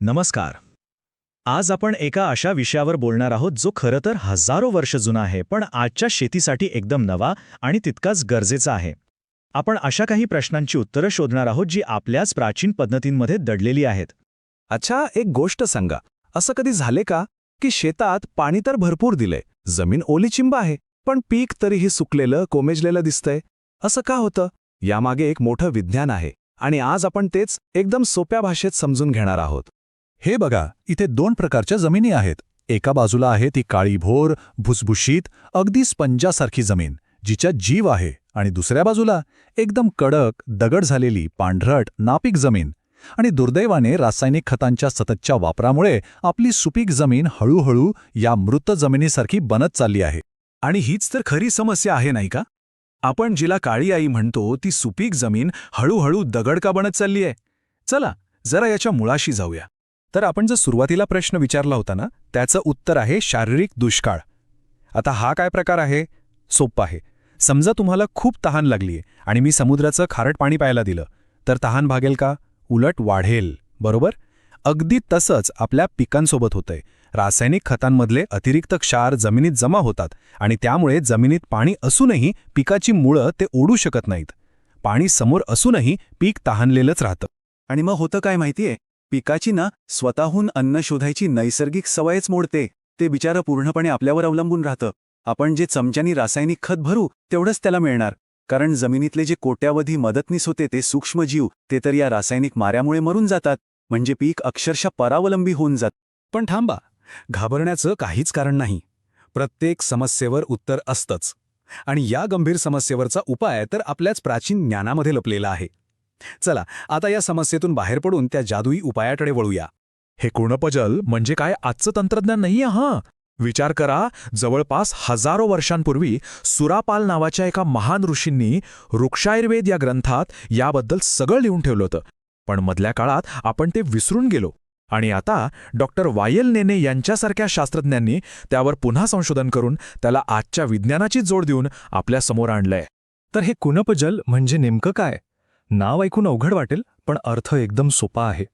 नमस्कार. आज आपण एका अशा विषयावर बोलणार आहोत जो खरं तर हजारो वर्ष जुना आहे पण आजच्या शेतीसाठी एकदम नवा आणि तितकाच गरजेचा आहे. आपण अशा काही प्रश्नांची उत्तरं शोधणार आहोत जी आपल्याच प्राचीन पद्धतींमध्ये दडलेली आहेत. अच्छा एक गोष्ट सांगा. असं कधी झाले का? की शेतात पाणी तर भरपूर दिलंय. जमीन ओलीचिंब आहे पण पीक तरीही सुकलेलं कोमेजलेलं दिसतंय. असं का होतं? यामागे एक मोठं विज्ञान आहे आणि आज आपण तेच एकदम सोप्या भाषेत समजून घेणार आहोत. हे बघा इथे दोन प्रकारच्या जमिनी आहेत. एका बाजूला आहे ती काळीभोर भुसभुशीत अगदी स्पंजासारखी जमीन जिच्यात जीव आहे. आणि दुसऱ्या बाजूला एकदम कडक दगड झालेली पांढरट नापीक जमीन. आणि दुर्दैवाने रासायनिक खतांच्या सततच्या वापरामुळे आपली सुपीक जमीन हळूहळू या मृत जमिनीसारखी बनत चालली आहे. आणि हीच तर खरी समस्या आहे नाही का? आपण जिला काळी आई म्हणतो ती सुपीक जमीन हळूहळू दगड का बनत चालली आहे? चला जरा याच्या मुळाशी जाऊया. तर आपण जो सुरुवातीला प्रश्न विचारला होता ना त्याचं उत्तर आहे शारीरिक दुष्काळ. आता हा काय प्रकार आहे? सोप्पा आहे. समजा तुम्हाला खूप तहान लागलीये आणि मी समुद्राचं खारट पाणी प्यायला दिलं तर तहान भागेल का? उलट वाढेल बरोबर? अगदी तसंच आपल्या पिकांसोबत होतंय. रासायनिक खतांमधले अतिरिक्त क्षार जमिनीत जमा होतात आणि त्यामुळे जमिनीत पाणी असूनही पिकाची मुळं ते ओढू शकत नाहीत. पाणी समोर असूनही पीक तहानलेलंच राहतं. आणि मग होतं काय माहितीये? पिकाची ना स्वतःहून अन्न शोधायची नैसर्गिक सवयच मोडते ते बिचारं पूर्णपणे आपल्यावर अवलंबून राहतं. आपण जे चमच्यानी रासायनिक खत भरू तेवढंच त्याला मिळणार. कारण जमिनीतले जे कोट्यावधी मदतनीस होते ते सूक्ष्मजीव ते तर या रासायनिक माऱ्यामुळे मरून जातात. म्हणजे पीक अक्षरशः परावलंबी होऊन जात. पण थांबा घाबरण्याचं काहीच कारण नाही. प्रत्येक समस्येवर उत्तर असतंच. आणि या गंभीर समस्येवरचा उपाय तर आपल्याच प्राचीन ज्ञानामध्ये लपलेला आहे. चला आता या समस्येतून बाहेर पडून त्या जादुई उपायाकडे वळूया. हे कुणपजल म्हणजे काय आजचं तंत्रज्ञान नाही हां? विचार करा जवळपास हजारो वर्षांपूर्वी सुरापाल नावाच्या एका महान ऋषींनी वृक्षायुर्वेद या ग्रंथात याबद्दल सगळं लिहून ठेवलं होतं. पण मधल्या काळात आपण ते विसरून गेलो. आणि आता डॉक्टर वायल नेने यांच्यासारख्या शास्त्रज्ञांनी त्यावर पुन्हा संशोधन करून त्याला आजच्या विज्ञानाची जोड देऊन आपल्यासमोर आणलंय. तर हे कुणपजल म्हणजे नेमकं काय? नाव ऐकून अवघड वाटेल पण अर्थ एकदम सोपा आहे.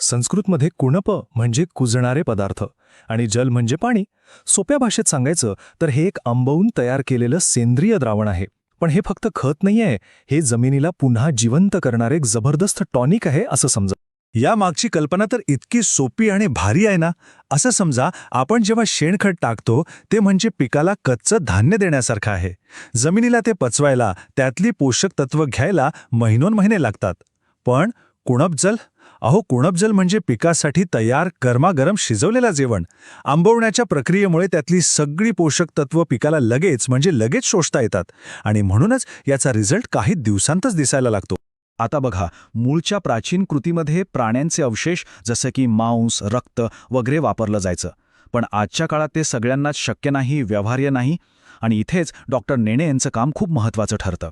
संस्कृतमध्ये कुणप म्हणजे कुजणारे पदार्थ आणि जल म्हणजे पाणी. सोप्या भाषेत सांगायचं तर हे एक आंबवून तयार केलेलं सेंद्रिय द्रावण आहे. पण हे फक्त खत नाहीये हे जमिनीला पुन्हा जिवंत करणारे एक जबरदस्त टॉनिक आहे असं समजा या मागची कल्पना तर इतकी सोपी आणि भारी आहे ना. असं समजा आपण जेव्हा शेणखत टाकतो ते म्हणजे पिकाला कच्चं धान्य देण्यासारखं आहे. जमिनीला ते पचवायला त्यातली पोषक तत्व घ्यायला महिनोन महिने लागतात. पण कुणपजल अहो कुणपजल म्हणजे पिकासाठी तयार गरमागरम शिजवलेला जेवण. आंबवण्याच्या प्रक्रियेमुळे त्यातली सगळी पोषक तत्व पिकाला लगेच म्हणजे लगेच शोषता येतात. आणि म्हणूनच याचा रिझल्ट काही दिवसांतच दिसायला लागतो. आता बघा मूळच्या प्राचीन कृतीमध्ये प्राण्यांचे अवशेष जसं की मांस रक्त वगैरे वापरलं जायचं. पण आजच्या काळात ते सगळ्यांनाच शक्य नाही व्यवहार्य नाही आणि इथेच डॉक्टर नेणे यांचं काम खूप महत्त्वाचं ठरतं.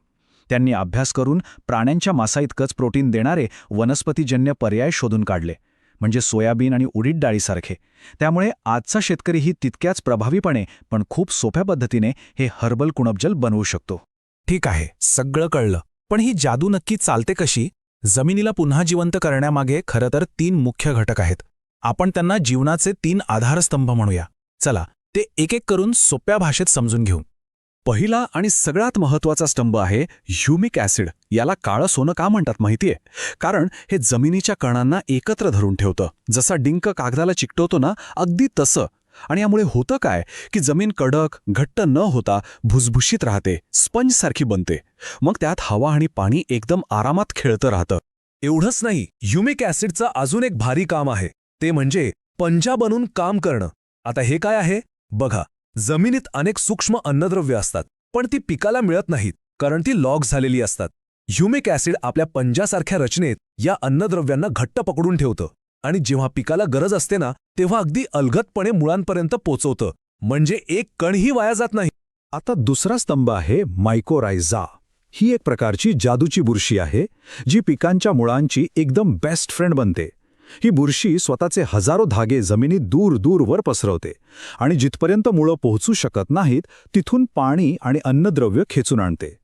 त्यांनी अभ्यास करून प्राण्यांच्या मासाइतकंच प्रोटीन देणारे वनस्पतीजन्य पर्याय शोधून काढले. म्हणजे सोयाबीन आणि उडीद डाळीसारखे. त्यामुळे आजचा शेतकरीही तितक्याच प्रभावीपणे पण खूप सोप्या पद्धतीने हे हर्बल कुणबजल बनवू शकतो. ठीक आहे सगळं कळलं. पण ही जादू नक्की चालते कशी? जमिनीला पुन्हा जिवंत करण्यामागे खरं तर तीन मुख्य घटक आहेत. आपण त्यांना जीवनाचे तीन आधारस्तंभ म्हणूया. चला ते एक एक करून सोप्या भाषेत समजून घेऊ. पहिला आणि सगळ्यात महत्त्वाचा स्तंभ आहे ह्युमिक ॲसिड. याला काळं सोनं का म्हणतात माहितीये? कारण हे जमिनीच्या कणांना एकत्र धरून ठेवतं. जसा डिंक कागदाला चिकटवतो ना अगदी तसं. आणि यामुळे होतं काय की जमीन कडक घट्ट न होता भुसभुशीत राहते स्पंजसारखी बनते. मग त्यात हवा आणि पाणी एकदम आरामात खेळतं राहतं. एवढंच नाही ह्युमिक ॲसिडचं अजून एक भारी काम आहे. ते म्हणजे पंजा बनून काम करणं. आता हे काय आहे? बघा जमिनीत अनेक सूक्ष्म अन्नद्रव्य असतात पण ती पिकाला मिळत नाहीत कारण ती लॉक झालेली असतात. ह्युमिक ॲसिड आपल्या पंजासारख्या रचनेत या अन्नद्रव्यांना घट्ट पकडून ठेवतं. आणि जेव्हा पिकाला गरज असते ना तेव्हा अगदी अलगदपणे मुळांपर्यंत पोचवतं. म्हणजे एक कणही वाया जात नाही. आता दुसरा स्तंभ आहे मायकोरायझा ही एक प्रकारची जादूची बुरशी आहे जी पिकांच्या मुळांची एकदम बेस्ट फ्रेंड बनते. ही बुरशी स्वतःचे हजारो धागे जमिनीत दूर दूरवर पसरवते आणि जिथपर्यंत मुळं पोहोचू शकत नाहीत तिथून पाणी आणि अन्नद्रव्य खेचून आणते.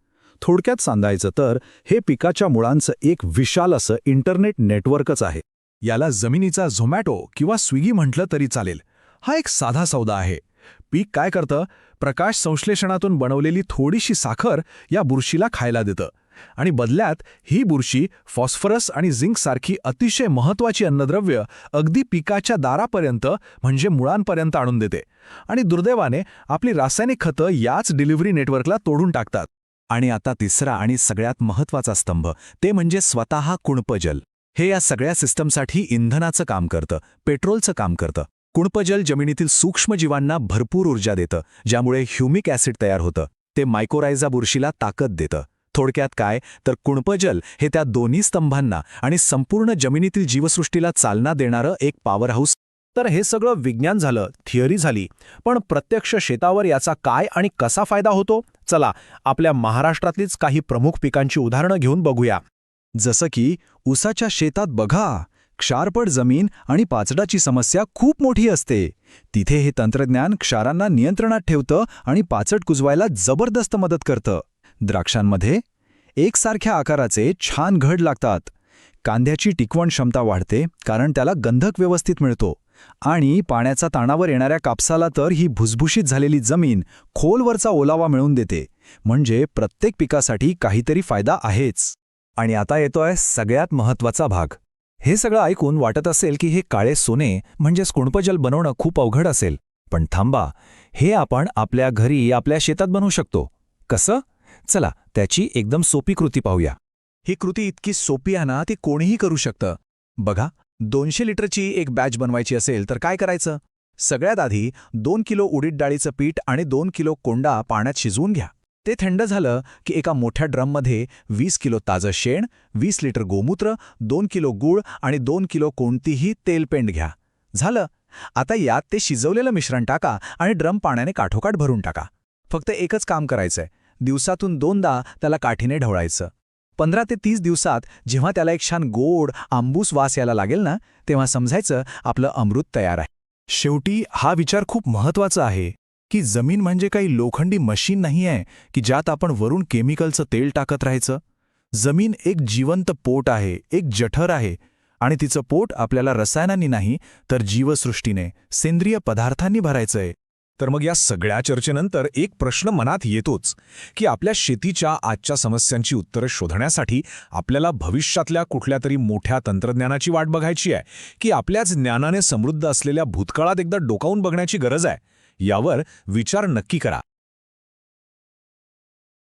थोडक्यात सांगायचं तर हे पिकाच्या मुळांचं एक विशाल असं इंटरनेट नेटवर्कच आहे. याला जमिनीचा झोमॅटो किंवा स्विगी म्हटलं तरी चालेल. हा एक साधा सौदा आहे. पीक काय करतं? प्रकाश संश्लेषणातून बनवलेली थोडीशी साखर या बुरशीला खायला देतं. आणि बदल्यात ही बुरशी फॉस्फरस आणि झिंकसारखी अतिशय महत्त्वाची अन्नद्रव्य अगदी पिकाच्या दारापर्यंत म्हणजे मुळांपर्यंत आणून देते. आणि दुर्दैवाने आपली रासायनिक खतं याच डिलिव्हरी नेटवर्कला तोडून टाकतात. आणि आता तिसरा आणि सगळ्यात महत्त्वाचा स्तंभ ते म्हणजे स्वतः कुणपजल. हे या सगळ्या सिस्टमसाठी इंधनाचं काम करतं पेट्रोलचं काम करतं. कुणपजल जमिनीतील सूक्ष्मजीवांना भरपूर ऊर्जा देतं ज्यामुळे ह्युमिक ॲसिड तयार होतं. ते मायकोरायझा बुरशीला ताकद देतं. थोडक्यात काय? तर कुणपजल हे त्या दोन्ही स्तंभांना आणि संपूर्ण जमिनीतील जीवसृष्टीला चालना देणारं एक पॉवर हाऊस तर हे सगळं विज्ञान झालं थिअरी झाली. पण प्रत्यक्ष शेतावर याचा काय आणि कसा फायदा होतो? चला आपल्या महाराष्ट्रातलीच काही प्रमुख पिकांची उदाहरणं घेऊन बघूया. जसं की उसाच्या शेतात बघा क्षारपड जमीन आणि पाचडाची समस्या खूप मोठी असते. तिथे हे तंत्रज्ञान क्षारांना नियंत्रणात ठेवतं आणि पाचट कुजवायला जबरदस्त मदत करतं. द्राक्षांमध्ये एकसारख्या आकाराचे छान घड लागतात. कांद्याची टिकवण क्षमता वाढते कारण त्याला गंधक व्यवस्थित मिळतो आणि पाण्याचा ताणावर येणाऱ्या कापसाला तर ही भुसभुशीत झालेली जमीन खोलवरचा ओलावा मिळवून देते. म्हणजे प्रत्येक पिकासाठी काहीतरी फायदा आहेच. आणि आता येतोय सगळ्यात महत्त्वाचा भाग. हे सगळं ऐकून वाटत असेल की हे काळे सोने म्हणजेच कुणपजल बनवणं खूप अवघड असेल. पण थांबा हे आपण आपल्या घरी आपल्या शेतात बनवू शकतो. कसं? चला त्याची एकदम सोपी कृती पाहूया. ही कृती इतकी सोपी आहे ना ती कोणीही करू शकतं. बघा दोनशे लिटरची एक बॅच बनवायची असेल तर काय करायचं? सगळ्यात आधी दोन किलो उडीद डाळीचं पीठ आणि दोन किलो कोंडा पाण्यात शिजवून घ्या. ते थंड झालं की एका मोठ्या ड्रममध्ये वीस किलो ताजं शेण वीस लिटर गोमूत्र दोन किलो गूळ आणि दोन किलो कोणतीही तेलपेंड घ्या. झालं. आता यात ते शिजवलेलं मिश्रण टाका आणि ड्रम पाण्याने काठोकाठ भरून टाका. फक्त एकच काम करायचंय. दिवसातून दोनदा त्याला काठीने ढवळायचं. पंधरा ते तीस दिवसात जेव्हा त्याला एक छान गोड आंबूस वास यायला लागेल ना तेव्हा समजायचं आपलं अमृत तयार आहे. शेवटी हा विचार खूप महत्त्वाचा आहे. की जमीन म्हणजे काही लोखंडी मशीन नाही आहे की ज्यात आपण वरून केमिकलचं तेल टाकत राहायचं? जमीन एक जिवंत पोट आहे एक जठर आहे आणि तिचं पोट आपल्याला रसायनांनी नाही तर जीवसृष्टीने सेंद्रिय पदार्थांनी भरायचंय. तर मग या सगळ्या चर्चेनंतर एक प्रश्न मनात येतोच की आपल्या शेतीच्या आजच्या समस्यांची उत्तरं शोधण्यासाठी आपल्याला भविष्यातल्या कुठल्या तरी मोठ्या तंत्रज्ञानाची वाट बघायची आहे की आपल्याच ज्ञानाने समृद्ध असलेल्या भूतकाळात एकदा डोकावून बघण्याची गरज आहे. यावर विचार नक्की करा.